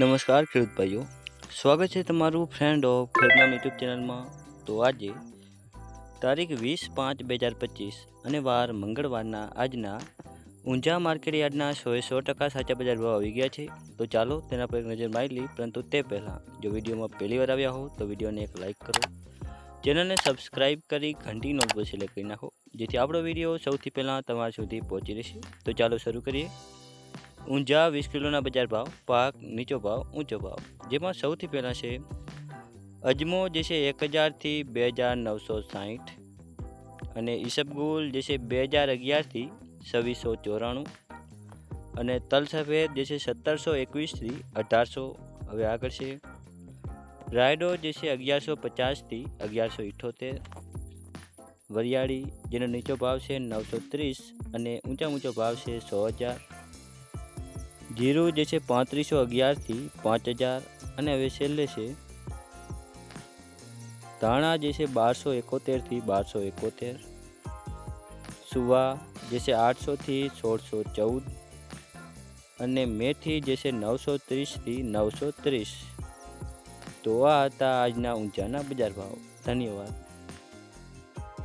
નમસ્કાર, ખેડૂત ભાઈઓ. સ્વાગત છે તમારું ફ્રેન્ડ ઓફ ખેડનામ યુટ્યુબ ચેનલમાં. તો આજે તારીખ વીસ પાંચ બે હજાર પચીસ અને વાર મંગળવારના આજના ઊંઝા માર્કેટ યાર્ડના સોએ સો ટકા સાચા બજાર ભાવ આવી ગયા છે. તો ચાલો તેના પર એક નજર મારી લઈ પરંતુ તે પહેલાં, જો વિડીયોમાં પહેલી વાર આવ્યા હો, તો વિડીયોને એક લાઇક કરો. ચેનલને સબસ્ક્રાઇબ કરી ઘંટી નોટ પર સિલેક્ટ કરી નાખો, જેથી આપણો વીડિયો સૌથી પહેલાં તમારા સુધી પહોંચી રહેશે. તો ચાલો શરૂ કરીએ. ઊંઝા વીસ કિલોના બજાર ભાવ, પાક નીચો ભાવ, ઊંચો ભાવ. જેમાં સૌથી પહેલાં છે અજમો જે છે એક હજારથી બે હજાર નવસો સાહીઠ અને ઈસબગુલ જે છે બે હજાર અગિયારથી છવ્વીસો ચોરાણું અને તલ સફેદ જે છે સત્તરસો એકવીસથી અઢારસો. હવે આગળ છે રાયડો જે છે અગિયારસો પચાસથી અગિયારસો ઇઠોતેર. વરિયાળી જેનો નીચો ભાવ છે નવસો ત્રીસ અને ઊંચા ઊંચો ભાવ છે સો હજાર. જીરું જે છે પાંત્રીસો અગિયારથી પાંચ હજાર અને હવે છેલ્લે છે ધાણા જે છે બારસો એકોતેરથી બારસો એકોતેર, સુવા જે છે આઠસોથી સોળસો ચૌદ અને મેથી જે છે નવસો ત્રીસથી નવસો ત્રીસ. તો આ હતા આજના ઊંચાના બજાર ભાવ. ધન્યવાદ.